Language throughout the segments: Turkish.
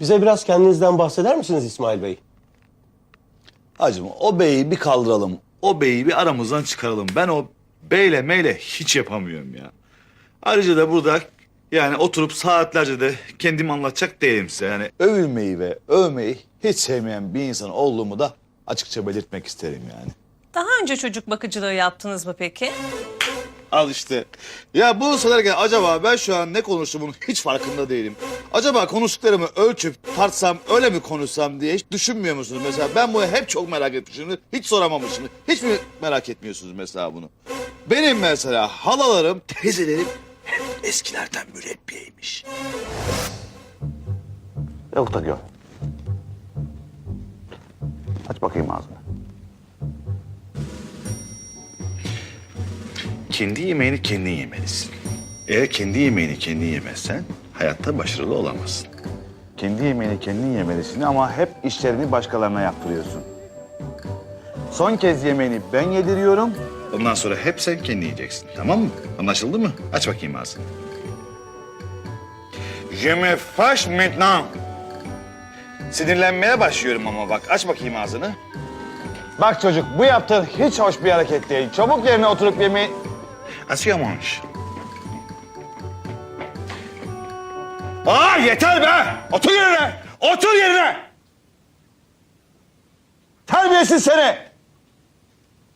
Bize biraz kendinizden bahseder misiniz İsmail Bey? Hacım o beyi bir kaldıralım. O beyi bir aramızdan çıkaralım. Ben o beyle meyle hiç yapamıyorum ya. Ayrıca da burada yani oturup saatlerce de kendimi anlatacak değilim size. Yani övülmeyi ve övmeyi hiç sevmeyen bir insan olduğumu da açıkça belirtmek isterim yani. Daha önce çocuk bakıcılığı yaptınız mı peki? Al işte. Ya bu söylerken acaba ben şu an ne konuştuğumun hiç farkında değilim. Acaba konuştuklarımı ölçüp tartsam öyle mi konuşsam diye hiç düşünmüyor musunuz mesela? Ben bunu hep çok merak etmişim. Hiç soramamışım. Hiç mi merak etmiyorsunuz mesela bunu? Benim mesela halalarım, teyzelerim hep eskilerden mürebbiyeymiş. Yok da. Aç bakayım ağzını. Kendi yemeğini kendin yemelisin. Eğer kendi yemeğini kendin yemezsen hayatta başarılı olamazsın. Kendi yemeğini kendin yemelisin ama hep işlerini başkalarına yaptırıyorsun. Son kez yemeğini ben yediriyorum. Ondan sonra hep sen kendi yiyeceksin. Tamam mı? Anlaşıldı mı? Aç bakayım ağzını. Je me fâche maintenant. Sinirlenmeye başlıyorum ama bak. Aç bakayım ağzını. Bak çocuk bu yaptığın hiç hoş bir hareket değil. Çabuk yerine oturup yemeği... Mange. Aa yeter be! Otur yerine! Otur yerine! Terbiyesiz seni!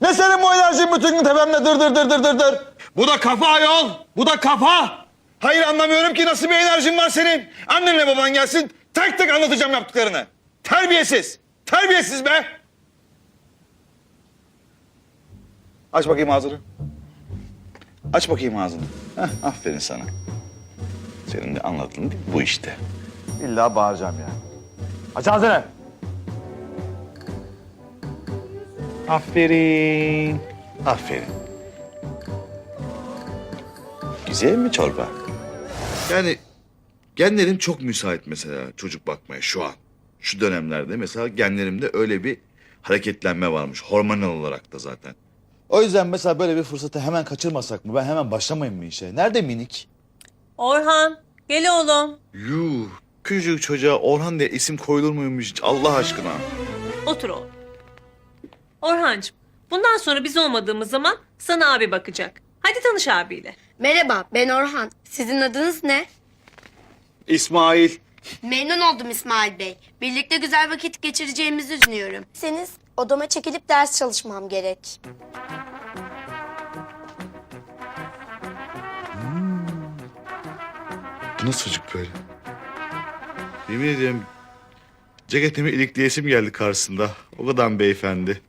Ne senin bu enerjin bütün gün tepemde dır dır dır dır dır dır. Bu da kafa ayol. Bu da kafa. Hayır anlamıyorum ki nasıl bir enerjin var senin. Annenle baban gelsin tek tek anlatacağım yaptıklarını. Terbiyesiz. Terbiyesiz be. Aç bakayım ağzını. Aç bakayım ağzını. Heh, aferin sana. Senin de anlattığın bu işte. İlla bağıracağım ya. Aç ağzını. Aferin. Aferin. Güzel mi çorba? Yani genlerim çok müsait mesela çocuk bakmaya şu an. Şu dönemlerde mesela genlerimde öyle bir hareketlenme varmış. Hormonal olarak da zaten. O yüzden mesela böyle bir fırsatı hemen kaçırmasak mı? Ben hemen başlamayayım mı işe? Nerede minik? Orhan, gel oğlum. Yuh. Küçücük çocuğa Orhan diye isim koyulur muymuş hiç Allah aşkına? Otur oğlum. Orhancığım, bundan sonra biz olmadığımız zaman sana abi bakacak. Hadi tanış abiyle. Merhaba, ben Orhan. Sizin adınız ne? İsmail. Memnun oldum İsmail Bey. Birlikte güzel vakit geçireceğimizi düşünüyorum. Seniz odama çekilip ders çalışmam gerek. Bu nasıl çocuk böyle? Yemin ediyorum ceketimi ilikleyesim geldi karşısında. O kadar beyefendi.